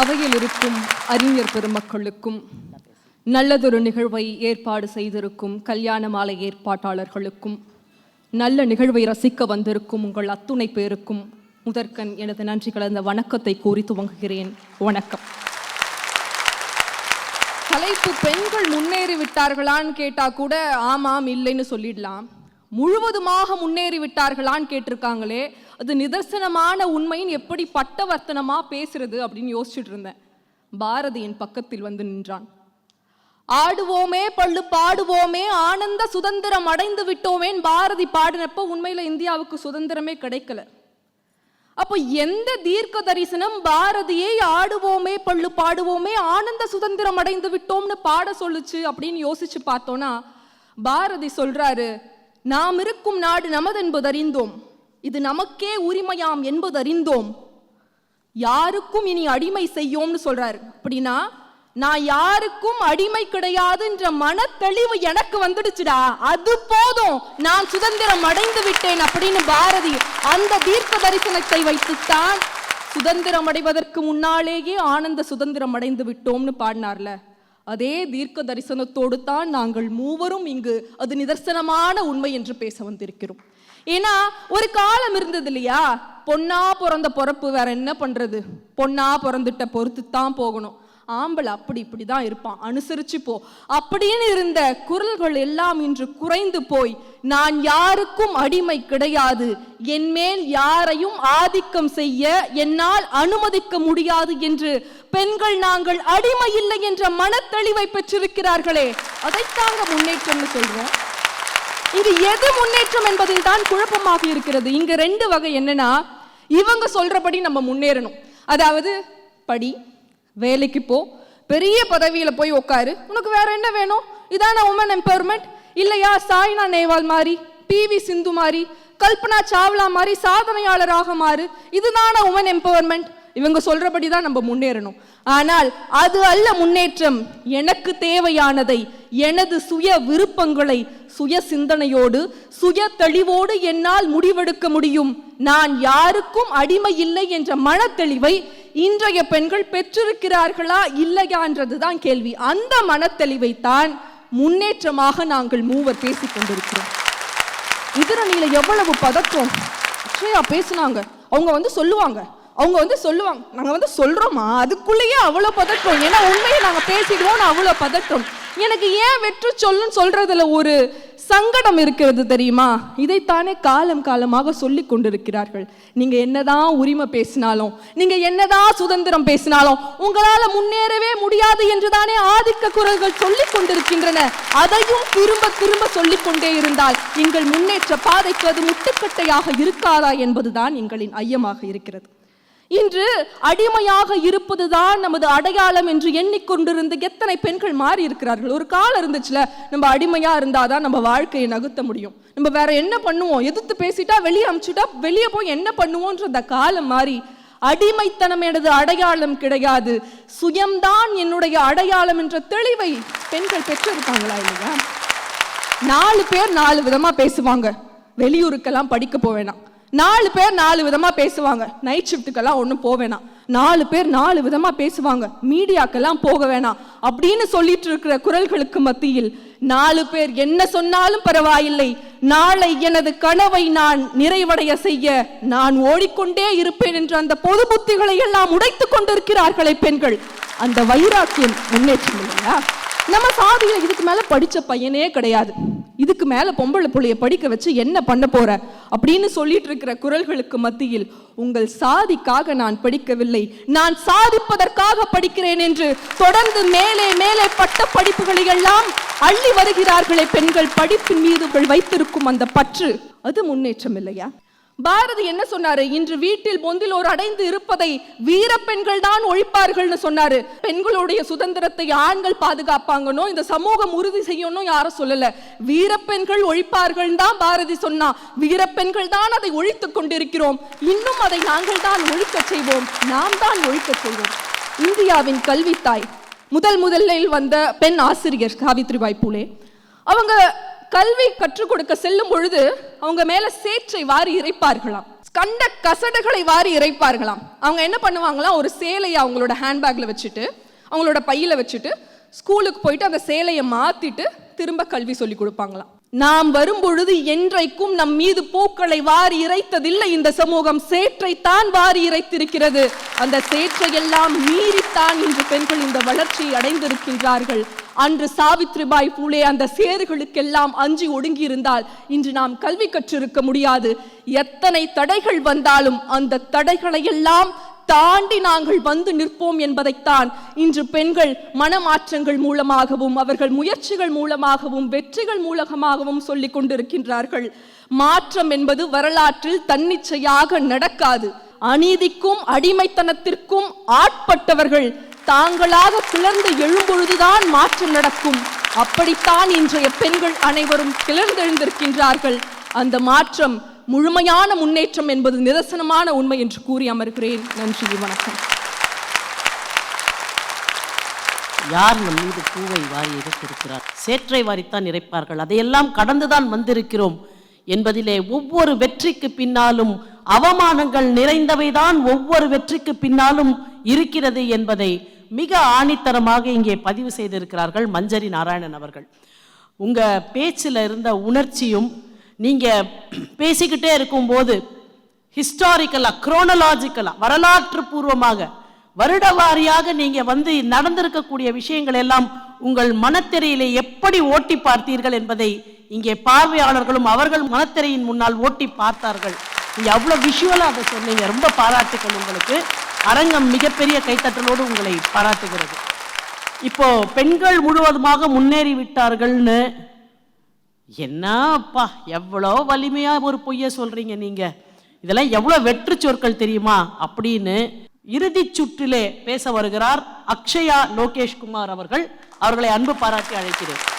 அவையில் இருக்கும் அறிஞர் பெருமக்களுக்கும் நல்லதொரு நிகழ்வை ஏற்பாடு செய்திருக்கும் கல்யாண மாலை ஏற்பாட்டாளர்களுக்கும் நல்ல நிகழ்வை ரசிக்க வந்திருக்கும் உங்கள் அத்துணை பேருக்கும் முதற்கண் எனது நன்றி கலந்த வணக்கத்தை கூறி துவங்குகிறேன். வணக்கம். தலைப்பு பெண்கள் முன்னேறி விட்டார்களான்னு கூட ஆமாம் இல்லைன்னு சொல்லிடலாம். முழுவதுமாக முன்னேறி விட்டார்களான்னு கேட்டிருக்காங்களே அது நிதர்சனமான உண்மையின் எப்படி பட்டவர்த்தனமாக பேசுறது அப்படின்னு யோசிச்சுட்டு இருந்தேன். பாரதியின் பக்கத்தில் வந்து நின்றான். ஆடுவோமே பள்ளு பாடுவோமே ஆனந்த சுதந்திரம் அடைந்து விட்டோமேன்னு பாரதி பாடினப்ப உண்மையில் இந்தியாவுக்கு சுதந்திரமே கிடைக்கல. அப்போ எந்த தீர்க்க தரிசனம் பாரதியை ஆடுவோமே பள்ளு பாடுவோமே ஆனந்த சுதந்திரம் அடைந்து விட்டோம்னு பாட சொல்லுச்சு அப்படின்னு யோசிச்சு பார்த்தோன்னா பாரதி சொல்றாரு நாம் இருக்கும் நாடு நமதென்பது அறிந்தோம் இது நமக்கே உரிமையாம் என்பது அறிந்தோம் யாருக்கும் இனி அடிமை செய்யோம்னு சொல்றாரு. அப்படின்னா நான் யாருக்கும் அடிமை கிடையாதுன்ற மனத்தெளிவு எனக்கு வந்துடுச்சுடா. அது போதும். நான் சுதந்திரம் அடைந்து விட்டேன் அப்படின்னு பாரதி அந்த தீர்க்க தரிசனத்தை வைத்துத்தான் சுதந்திரம் அடைவதற்கு முன்னாலேயே ஆனந்த சுதந்திரம் அடைந்து விட்டோம்னு பாடினார்ல. அதே தீர்க்க தரிசனத்தோடு தான் நாங்கள் மூவரும் இங்கு அது நிதர்சனமான உண்மை என்று பேச வந்திருக்கிறோம். ஏன்னா ஒரு காலம் இருந்தது இல்லையா பொண்ணா பிறந்த பொறப்பு வேற என்ன பண்றது? பொண்ணா பிறந்துட்ட பொறுத்து தான் போகணும். ஆம்பளை அப்படி இப்படி தான் இருப்பான். அனுசரிச்சு போ. அப்படின்னு இருந்த குரல்கள் எல்லாம் இன்று குறைந்து போய் நான் யாருக்கும் அடிமை கிடையாது. என்மேல் யாரையும் ஆதிக்கம் செய்ய என்னால் அனுமதிக்க முடியாது என்று பெண்கள் நாங்கள் அடிமை இல்லை என்ற மனத்தெளிவை பெற்றிருக்கிறார்களே. அதைத்தாங்க முன்னேற்றம்னு சொல்றோம். இது எது முன்னேற்றம் என்பதில் தான் குழப்பமாக இருக்கிறது. இங்க ரெண்டு வகை என்னன்னா இவங்க சொல்றபடி நம்ம முன்னேறணும். அதாவது படி வேலைக்கு போ. பெரிய பதவியில போய் உட்காரு உனக்கு வேற என்ன வேணும்? இதான உமன் எம்பவர்மெண்ட் இல்லையா சாய்னா நேவால் மாதிரி பிவி சிந்து மாதிரி கல்பனா சாவ்லா மாதிரி சாதனையாளராக மாறு. இதுதான உமன் எம்பவர்மெண்ட் இவங்க சொல்றபடி தான் நம்ம முன்னேறணும். ஆனால் அது அல்ல முன்னேற்றம். எனக்கு தேவையானதை எனது சுய விருப்பங்களை சுய சிந்தனையோடு சுய தெளிவோடு என்னால் முடிவெடுக்க முடியும். நான் யாருக்கும் அடிமை இல்லை என்ற மனத்தெளிவை இன்றைய பெண்கள் பெற்றிருக்கிறார்களா இல்லையா என்றதுதான் கேள்வி. அந்த மனத்தெளிவை தான் முன்னேற்றமாக நாங்கள் மூவர் பேசிக் கொண்டிருக்கிறோம். எதிரணியில எவ்வளவு பதற்றம்? அக்ஷயா பேசுனாங்க. அவங்க வந்து சொல்லுவாங்க. அவங்க வந்து சொல்லுவாங்க. நாங்கள் வந்து சொல்கிறோமா அதுக்குள்ளேயே அவ்வளோ பதற்றம். ஏன்னா உண்மையை நாங்கள் பேசிடுவோம் அவ்வளோ பதற்றம். எனக்கு ஏன் வெற்று சொல்லுன்னு சொல்கிறதுல ஒரு சங்கடம் இருக்கிறது தெரியுமா? இதைத்தானே காலம் காலமாக சொல்லி கொண்டிருக்கிறார்கள். நீங்க என்னதான் உரிமை பேசினாலும் நீங்க என்னதான் சுதந்திரம் பேசினாலும் உங்களால முன்னேறவே முடியாது என்றுதானே ஆதிக்க குரல்கள் சொல்லிக் கொண்டிருக்கின்றன. அதையும் திரும்ப திரும்ப சொல்லிக் கொண்டே இருந்தால் எங்கள் முன்னேற்ற பாதைக்கு அது முட்டுக்கட்டையாக இருக்காதா என்பதுதான் எங்களின் ஐயமாக இருக்கிறது. இன்று அடிமையாக இருப்பதுதான் நமது அடையாளம் என்று எண்ணிக்கொண்டிருந்து எத்தனை பெண்கள் மாறி இருக்கிறார்கள் ஒரு காலம் இருந்துச்சுல நம்ம அடிமையா இருந்தாதான் நம்ம வாழ்க்கையை நகுத்த முடியும். நம்ம வேற என்ன பண்ணுவோம்? எதிர்த்து பேசிட்டா வெளியே அமுச்சுட்டா வெளியே போய் என்ன பண்ணுவோன்ற அந்த காலம் மாறி அடிமைத்தனம் எனது அடையாளம் கிடையாது. சுயம்தான் என்னுடைய அடையாளம் என்ற தெளிவை பெண்கள் பெற்றிருக்காங்களா இல்லையா? நாலு பேர் நாலு விதமா பேசுவாங்க. வெளியூருக்கெல்லாம் படிக்க போவேணாம். நாலு பேர் நாலு விதமாக பேசுவாங்க. நைட் ஷிஃப்ட்டுக்கெல்லாம் ஒன்றும் போக வேணாம். நாலு பேர் நாலு விதமாக பேசுவாங்க. மீடியாக்கெல்லாம் போக வேணாம். அப்படின்னு சொல்லிட்டு இருக்கிற குரல்களுக்கு மத்தியில் நாலு பேர் என்ன சொன்னாலும் பரவாயில்லை. நாளை எனது கனவை நான் நிறைவடைய செய்ய நான் ஓடிக்கொண்டே இருப்பேன் என்ற அந்த பொது புத்திகளை எல்லாம் உடைத்துக் கொண்டிருக்கிறார்களே பெண்கள். அந்த வைராக்கியம் முன்னேற்றம் இல்லையா? நம்ம சாதியில் இதுக்கு மேலே படித்த பையனே கிடையாது. இதுக்கு மேலே பொம்பளை புள்ளைய படிக்க வச்சு என்ன பண்ண போற? அப்படின்னு சொல்லிட்டு இருக்கிற குரல்களுக்கு மத்தியில் உங்கள் சாதிக்காக நான் படிக்கவில்லை. நான் சாதிப்பதற்காக படிக்கிறேன் என்று தொடர்ந்து மேலே மேலே பட்ட படிப்புகளை எல்லாம் அள்ளி வருகிறார்களே பெண்கள். படிப்பின் மீது வைத்திருக்கும் அந்த பற்று அது முன்னேற்றம் இல்லையா? பாரதி என்ன சொன்னாரு? இன்று வீட்டில் பொந்தில் ஒரு அடைந்து இருப்பதை வீர பெண்கள் தான் ஒழிப்பார்கள்னு சொன்னாரு. பெண்களுடைய சுதந்திரத்தை ஆண்கள் பாதுகாப்பாங்கனோ இந்த சமூகம் உறுதி செய்யணும் யாரும் சொல்லல. வீர பெண்கள் ஒழிப்பார்கள் தான் பாரதி சொன்னா. வீர பெண்கள் தான் அதை ஒழித்து கொண்டிருக்கிறோம். இன்னும் அதை நாங்கள் தான் ஒழிக்கச் செய்வோம். நாம் தான் ஒழிக்கச் செய்வோம். இந்தியாவின் கல்வித்தாய். முதல் முதலில் வந்த பெண் ஆசிரியர் சாவித்ரிபாய் பூலே. அவங்க கல்வி கற்றுக் கொடுக்க செல்லும் பொழுது அவங்க மேல சேற்றை வாரி இறைப்பார்களாம். கண்ட கசடுகளை வாரி இறைப்பார்களாம். அவங்க என்ன பண்ணுவாங்களாம்? ஒரு சேலையை அவங்களோட ஹேண்ட்பேக்ல வச்சுட்டு அவங்களோட பையில வச்சுட்டு ஸ்கூலுக்கு போயிட்டு அந்த சேலையை மாத்திட்டு திரும்ப கல்வி சொல்லி கொடுப்பாங்களாம். நாம் வரும்பொழுது என்றைக்கும் நம் மீது பூக்களை வாரி இறைத்ததில்லை. இந்த சமூகம் சேற்றைத்தான் வாரி இறைத்திருக்கிறது. அந்த சேற்றையெல்லாம் மீறித்தான் இன்று பெண்கள் இந்த வளர்ச்சியை அடைந்திருக்கின்றார்கள். அன்று சாவித்ரிபாய் பூலே அந்த சேறுகளுக்கெல்லாம் அஞ்சி ஒடுங்கி இருந்தால் இன்று நாம் கல்வி கற்றிருக்க முடியாது. எத்தனை தடைகள் வந்தாலும் அந்த தடைகளை எல்லாம் தாண்டி நாங்கள் வந்து நிற்போம் என்பதைத்தான் இன்று பெண்கள் மனமாற்றங்கள் மூலமாகவும் அவர்கள் முயற்சிகள் மூலமாகவும் வெற்றிகள் மூலமாகவும் சொல்லிக் கொண்டிருக்கின்றார்கள். மாற்றம் என்பது வரலாற்றில் தன்னிச்சையாக நடக்காது. அநீதிக்கும் அடிமைத்தனத்திற்கும் ஆட்பட்டவர்கள் தாங்களாக கிளர்ந்து எழும்பொழுதுதான் மாற்றம் நடக்கும். அப்படித்தான் இன்றைய பெண்கள் அனைவரும் கிளர்ந்தெழுந்திருக்கின்றார்கள். அந்த மாற்றம் முழுமையான முன்னேற்றம் என்பது நிதர்சனமான உண்மை என்று கூறி அமர்கிறேன். நன்றி வணக்கம். யார் நம் மீது பூவை வாரி எடுத்திருக்கிறார்? சேற்றை வாரித்தான் நிறைப்பார்கள் அதையெல்லாம் கடந்துதான் வந்திருக்கிறோம் என்பதிலே ஒவ்வொரு வெற்றிக்கு பின்னாலும் அவமானங்கள் நிறைந்தவைதான் ஒவ்வொரு வெற்றிக்கு பின்னாலும் இருக்கிறது என்பதை மிக ஆணித்தரமாக இங்கே பதிவு செய்திருக்கிறார்கள் மஞ்சரி நாராயணன் அவர்கள். உங்க பேச்சில் இருந்த உணர்ச்சியும் நீங்கள் பேசிக்கிட்டே இருக்கும்போது ஹிஸ்டாரிக்கலாக குரோனலாஜிக்கலாக வரலாற்று பூர்வமாக வருட வாரியாக நீங்கள் வந்து நடந்திருக்கக்கூடிய விஷயங்கள் எல்லாம் உங்கள் மனத்திரையிலே எப்படி ஓட்டி பார்த்தீர்கள் என்பதை இங்கே பார்வையாளர்களும் அவர்கள் மனத்திரையின் முன்னால் ஓட்டி பார்த்தார்கள். நீங்கள் அவ்வளோ விஷுவலாக அதை சொன்னீங்க. ரொம்ப பாராட்டுக்கள் உங்களுக்கு. அரங்கம் மிகப்பெரிய கைத்தட்டலோடு உங்களை பாராட்டுகிறது. இப்போ பெண்கள் முழுவதுமாக முன்னேறி விட்டார்கள்னு என்னப்பா எவ்வளோ வலிமையாக ஒரு பொய்யை சொல்கிறீங்க நீங்கள் இதெல்லாம் எவ்வளோ வெற்று சொற்கள் தெரியுமா? அப்படின்னு இறுதிச் சுற்றிலே பேச வருகிறார் அக்ஷயா லோகேஷ் குமார் அவர்கள். அவர்களை அன்பு பாராட்டி அழைக்கிறேன்.